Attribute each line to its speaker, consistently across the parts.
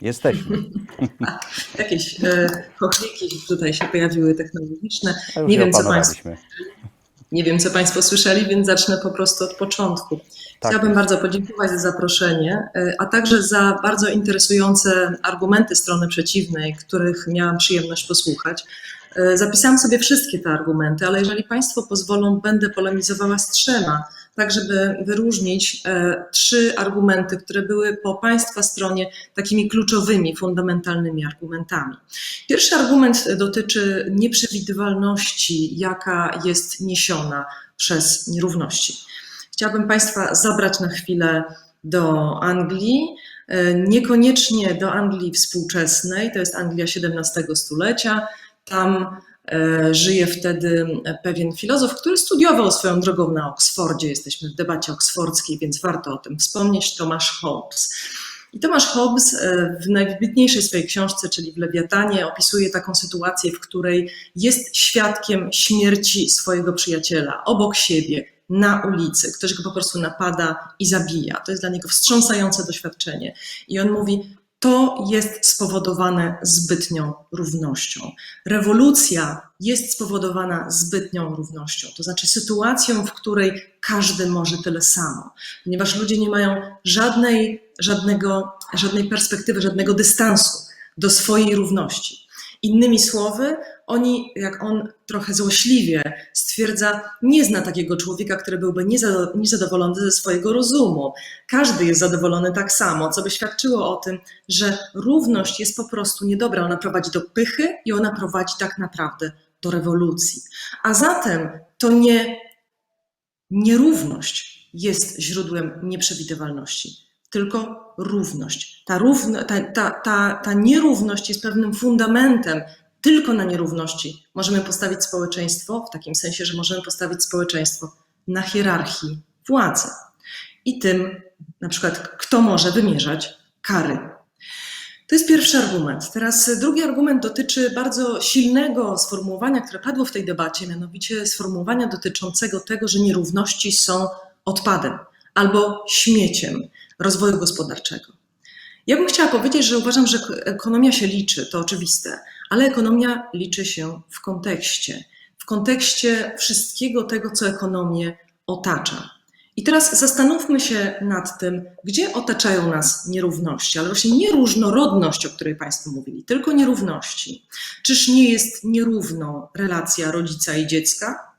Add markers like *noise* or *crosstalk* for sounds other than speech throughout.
Speaker 1: Jesteśmy. *laughs*
Speaker 2: Jakieś e, chochliki tutaj się pojawiły technologiczne. Nie wiem, co państwo, nie wiem, co Państwo słyszeli, więc zacznę po prostu od początku.
Speaker 1: Tak
Speaker 2: Chciałabym bardzo podziękować za zaproszenie, e, a także za bardzo interesujące argumenty strony przeciwnej, których miałam przyjemność posłuchać. E, Zapisałam sobie wszystkie te argumenty, ale jeżeli Państwo pozwolą, będę polemizowała z trzema, tak żeby wyróżnić e, trzy argumenty, które były po Państwa stronie takimi kluczowymi, fundamentalnymi argumentami. Pierwszy argument dotyczy nieprzewidywalności, jaka jest niesiona przez nierówności. Chciałabym Państwa zabrać na chwilę do Anglii, e, niekoniecznie do Anglii współczesnej, to jest Anglia XVII stulecia. Tam żyje wtedy pewien filozof, który studiował swoją drogą na Oksfordzie. Jesteśmy w debacie oksfordzkiej, więc warto o tym wspomnieć. Tomasz Hobbes. I Tomasz Hobbes e, w najwybitniejszej swojej książce, czyli w Lewiatanie, opisuje taką sytuację, w której jest świadkiem śmierci swojego przyjaciela obok siebie, na ulicy. Ktoś go po prostu napada i zabija. To jest dla niego wstrząsające doświadczenie. I on mówi, to jest spowodowane zbytnią równością. Rewolucja jest spowodowana zbytnią równością, to znaczy sytuacją, w której każdy może tyle samo, ponieważ ludzie nie mają żadnej, żadnego, żadnej perspektywy, żadnego dystansu do swojej równości. Innymi słowy, oni, jak on trochę złośliwie stwierdza, nie zna takiego człowieka, który byłby niezado- niezadowolony ze swojego rozumu. Każdy jest zadowolony tak samo, co by świadczyło o tym, że równość jest po prostu niedobra. Ona prowadzi do pychy i ona prowadzi tak naprawdę do rewolucji. A zatem to nie nierówność jest źródłem nieprzewidywalności, tylko równość. Ta, równo, ta, ta, ta, ta nierówność jest pewnym fundamentem. Tylko na nierówności możemy postawić społeczeństwo, w takim sensie, że możemy postawić społeczeństwo na hierarchii władzy. I tym, na przykład, kto może wymierzać kary. To jest pierwszy argument. Teraz drugi argument dotyczy bardzo silnego sformułowania, które padło w tej debacie, mianowicie sformułowania dotyczącego tego, że nierówności są odpadem albo śmieciem rozwoju gospodarczego. Ja bym chciała powiedzieć, że uważam, że ekonomia się liczy, to oczywiste, ale ekonomia liczy się w kontekście, w kontekście wszystkiego tego, co ekonomię otacza. I teraz zastanówmy się nad tym, gdzie otaczają nas nierówności, ale właśnie nie różnorodność, o której Państwo mówili, tylko nierówności. Czyż nie jest nierówną relacja rodzica i dziecka?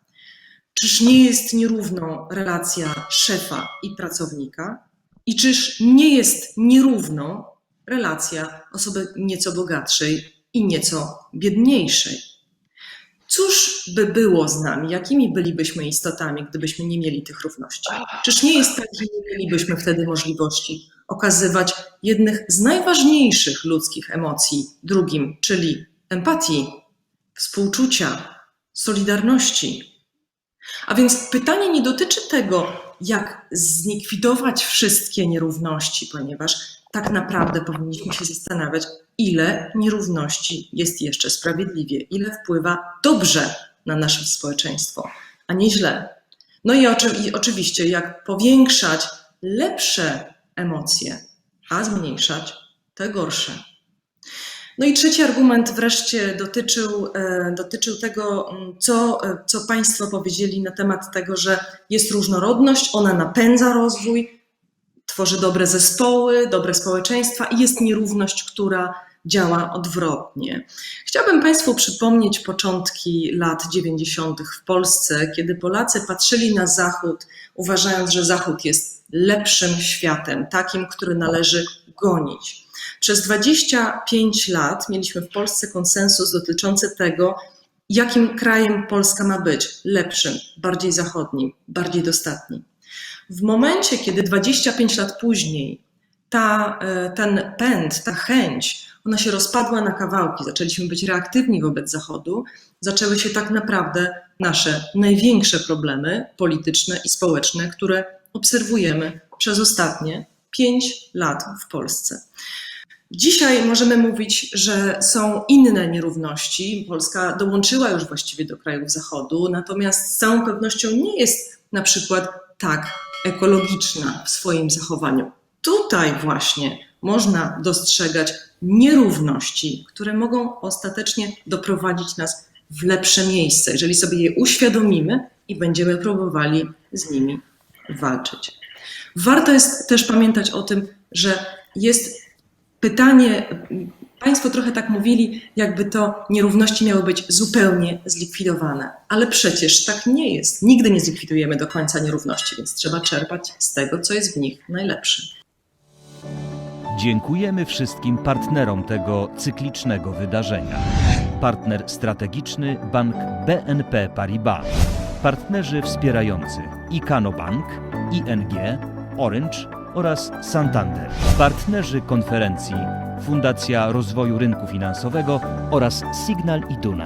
Speaker 2: Czyż nie jest nierówną relacja szefa i pracownika? I czyż nie jest nierówną relacja osoby nieco bogatszej i nieco biedniejszej? Cóż by było z nami? Jakimi bylibyśmy istotami, gdybyśmy nie mieli tych równości? Czyż nie jest tak, że nie mielibyśmy wtedy możliwości okazywać jednych z najważniejszych ludzkich emocji drugim, czyli empatii, współczucia, solidarności? A więc pytanie nie dotyczy tego, jak zlikwidować wszystkie nierówności, ponieważ tak naprawdę powinniśmy się zastanawiać, ile nierówności jest jeszcze sprawiedliwie, ile wpływa dobrze na nasze społeczeństwo, a nie źle. No i, oczy, i oczywiście, jak powiększać lepsze emocje, a zmniejszać te gorsze. No i trzeci argument wreszcie dotyczył, e, dotyczył tego, m, co, e, co Państwo powiedzieli na temat tego, że jest różnorodność, ona napędza rozwój, tworzy dobre zespoły, dobre społeczeństwa i jest nierówność, która działa odwrotnie. Chciałabym Państwu przypomnieć początki lat 90. w Polsce, kiedy Polacy patrzyli na Zachód, uważając, że Zachód jest lepszym światem, takim, który należy gonić. Przez 25 lat mieliśmy w Polsce konsensus dotyczący tego, jakim krajem Polska ma być lepszym, bardziej zachodnim, bardziej dostatnim. W momencie, kiedy 25 lat później ta, e, ten pęd, ta chęć, ona się rozpadła na kawałki, zaczęliśmy być reaktywni wobec Zachodu, zaczęły się tak naprawdę nasze największe problemy polityczne i społeczne, które obserwujemy przez ostatnie 5 lat w Polsce. Dzisiaj możemy mówić, że są inne nierówności. Polska dołączyła już właściwie do krajów Zachodu, natomiast z całą pewnością nie jest na przykład tak ekologiczna w swoim zachowaniu. Tutaj właśnie można dostrzegać nierówności, które mogą ostatecznie doprowadzić nas w lepsze miejsce, jeżeli sobie je uświadomimy i będziemy próbowali z nimi walczyć. Warto jest też pamiętać o tym, że jest pytanie, Państwo trochę tak mówili, jakby to nierówności miały być zupełnie zlikwidowane, ale przecież tak nie jest. Nigdy nie zlikwidujemy do końca nierówności, więc trzeba czerpać z tego, co jest w nich najlepsze.
Speaker 1: Dziękujemy wszystkim partnerom tego cyklicznego wydarzenia. Partner strategiczny Bank BNP Paribas. Partnerzy wspierający Ikano Bank, ING, Orange oraz Santander. Partnerzy konferencji Fundacja Rozwoju Rynku Finansowego oraz Signal Iduna.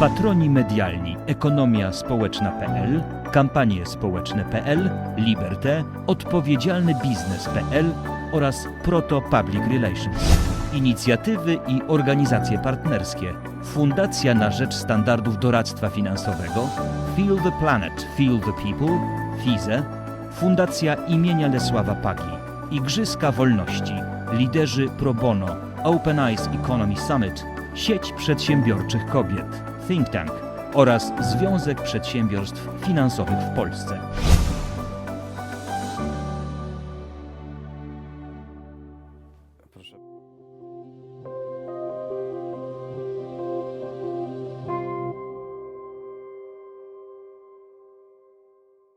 Speaker 1: Patroni medialni Ekonomia Społeczna.pl, Kampanie Społeczne.pl, Liberté, Odpowiedzialny Biznes.pl oraz Proto Public Relations. Inicjatywy i organizacje partnerskie. Fundacja na rzecz standardów doradztwa finansowego, Feel the Planet, Feel the People, FIZE, Fundacja imienia Lesława Pagi, Igrzyska Wolności, Liderzy Pro Bono, Open Eyes Economy Summit, Sieć Przedsiębiorczych Kobiet, Think Tank oraz Związek Przedsiębiorstw Finansowych w Polsce.